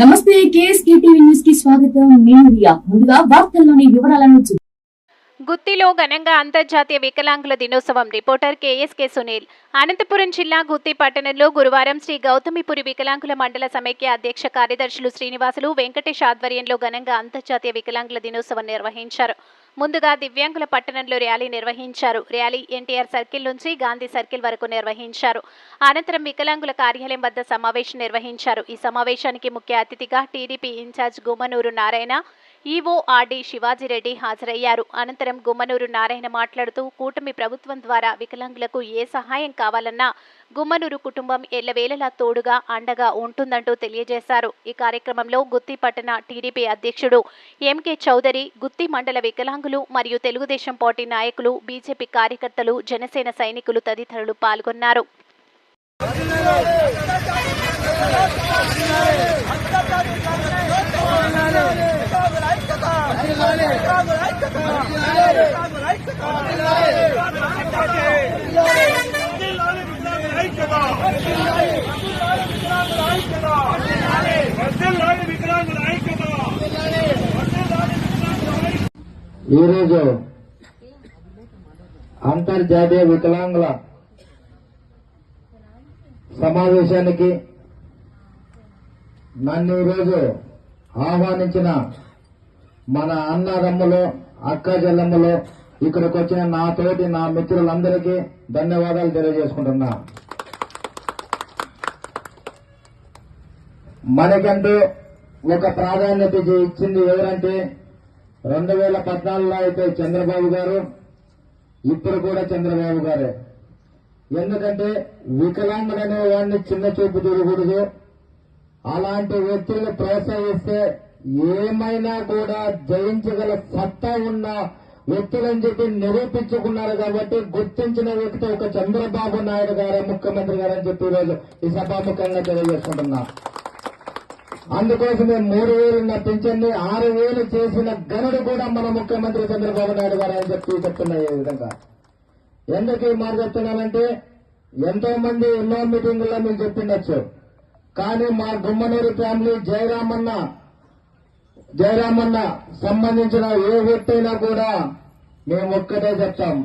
నమస్తే KSK TV న్యూస్కి స్వాగతం. నేను రియా. ముందుగా వార్తల్లోని వివరాలను గుత్తిలో ఘనంగా అంతర్జాతీయ వికలాంగుల దినోత్సవం రిపోర్టర్ కేఎస్కే సునీల్. అనంతపురం జిల్లా గుత్తి పట్టణంలో గురువారం శ్రీ గౌతమిపురి వికలాంగుల మండల సమైక్య అధ్యక్ష కార్యదర్శులు శ్రీనివాసులు వెంకటేష్ ఆధ్వర్యంలో ఘనంగా అంతర్జాతీయ వికలాంగుల దినోత్సవం నిర్వహించారు. ముందుగా దివ్యాంగుల పట్టణంలో ర్యాలీ నిర్వహించారు. ర్యాలీ ఎన్టీఆర్ సర్కిల్ నుంచి గాంధీ సర్కిల్ వరకు నిర్వహించారు. అనంతరం వికలాంగుల కార్యాలయం వద్ద సమావేశం నిర్వహించారు. ఈ సమావేశానికి ముఖ్య అతిథిగా TDP incharge Gummanuru Narayana EORD Sivajireddy హాజరయ్యారు అనంతరం గుమ్మనూరు నారాయణ మాట్లాడుతూ కూటమి ప్రభుత్వం ద్వారా వికలాంగులకు ఏ సహాయం కావాలన్నా గుమ్మనూరు కుటుంబం ఎల్లవేళలా తోడుగా అండగా ఉంటుందంటూ తెలియజేశారు ఈ కార్యక్రమంలో గుత్తి పట్టణ టీడీపీ అధ్యక్షుడు ఎంకే చౌదరి గుత్తి మండల వికలాంగులు మరియు తెలుగుదేశం పార్టీ నాయకులు బీజేపీ కార్యకర్తలు జనసేన సైనికులు తదితరులు పాల్గొన్నారు ఈరోజు అంతర్జాతీయ వికలాంగుల సమావేశానికి నన్ను ఈరోజు ఆహ్వానించిన మన అన్నదమ్ములు అక్క చెల్లెమ్మలు ఇక్కడికి వచ్చిన నా తోటి నా మిత్రులందరికీ ధన్యవాదాలు తెలియజేసుకుంటున్నా. మనకంటూ ఒక ప్రాధాన్యత ఇచ్చింది ఎవరంటే రెండు వేల పద్నాలుగులో అయితే చంద్రబాబు గారు ఇప్పుడు కూడా చంద్రబాబు గారే. ఎందుకంటే వికలాంగుడనే వాడిని చిన్న చూపు చూడకూడదు. అలాంటి వ్యక్తులను ప్రోత్సహిస్తే ఏమైనా కూడా జయించగల సత్తా ఉన్న వ్యక్తులని చెప్పి నిరూపించుకున్నారు కాబట్టి గుర్తించిన వ్యక్తి ఒక చంద్రబాబు నాయుడు గారే ముఖ్యమంత్రి గారని చెప్పి ఈరోజు ఈ సభాముఖంగా తెలియజేసుకుంటున్నా. అందుకోసమే మూడు వేలు ఉన్న పింఛన్ని ఆరు వేలు చేసిన గనుడు కూడా మన ముఖ్యమంత్రి చంద్రబాబు నాయుడు గారు అని చెప్పి చెప్తున్నా ఈ విధంగా. ఎందుకు ఈ మాట చెప్తున్నానంటే ఎంతో మంది ఎన్నో మీటింగుల్లో మేము చెప్పిండొచ్చు. కానీ మా గుమ్మనూరు ఫ్యామిలీ జయరామన్న జయరామన్న సంబంధించిన ఏ వ్యక్తి అయినా కూడా మేము ఒక్కటే చెప్తాం.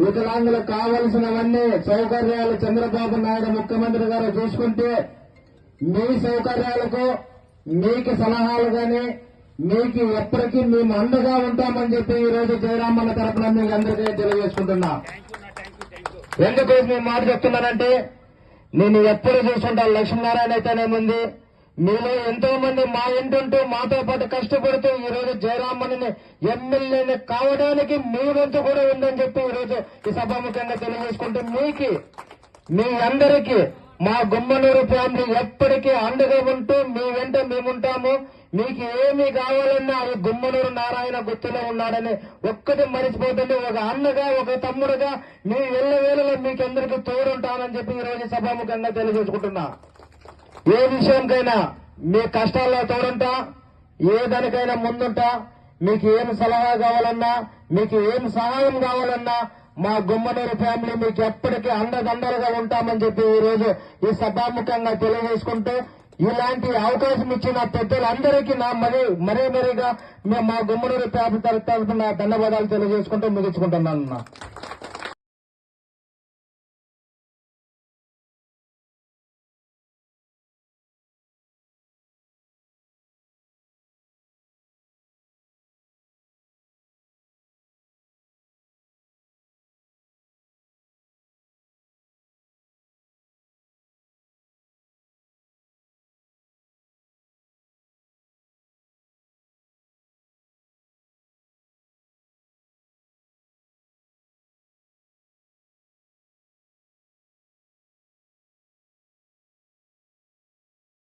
వికలాంగులకు కావలసినవన్నీ సౌకర్యాలు చంద్రబాబు నాయుడు ముఖ్యమంత్రి గారు చూసుకుంటే మీ సౌకర్యాలకు మీకు సలహాలు గాని మీకు ఎప్పటికీ మేము అండగా ఉంటామని చెప్పి ఈ రోజు జయరామన్న తరపున మీకు అందరికీ తెలియజేసుకుంటున్నా. ఎందుకు మేము మాట చెప్తున్నానంటే నేను ఎప్పుడు చూసుకుంటా లక్ష్మీనారాయణ అయితేనేముంది? మీలో ఎంతో మంది మా ఇంటుంటూ మాతో పాటు కష్టపడుతూ ఈ రోజు జయరామన్ని ఎమ్మెల్యేని కావడానికి మీ వంతు కూడా ఉందని చెప్పి ఈ రోజు ఈ సభాముఖంగా తెలియజేసుకుంటూ మీకు మీ అందరికీ మా గుమ్మనూరు ఫ్యామిలీ ఎప్పటికీ అండగా ఉంటూ మీ వెంట మేముంటాము. మీకు ఏమి కావాలన్నా అది గుమ్మనూరు నారాయణ గుర్తులో ఉన్నాడని ఒక్కటి మరిచిపోతుంది. ఒక అన్నగా ఒక తమ్ముడుగా మీ ఎల్లవేళలో మీకందరికీ తోడుంటానని చెప్పి ఈ రోజు సభాముఖంగా తెలియజేసుకుంటున్నా. ఏ విషయంకైనా మీ కష్టాల్లో తోడుంటా ఏ దానికైనా ముందుంటా మీకు ఏం సలహా కావాలన్నా మీకు ఏం సహాయం కావాలన్నా మా గుమ్మనూరు ఫ్యామిలీ మీకు ఎప్పటికీ అండదండలుగా ఉంటామని చెప్పి ఈ రోజు ఈ సభాముఖంగా తెలియజేసుకుంటూ ఇలాంటి అవకాశం ఇచ్చిన పెద్దలందరికీ నా మరీ మరీ మరీగా మేము మా గుమ్మనూరు ఫ్యామిలీ తరఫున ధన్యవాదాలు తెలియజేసుకుంటూ ముగించుకుంటున్నాను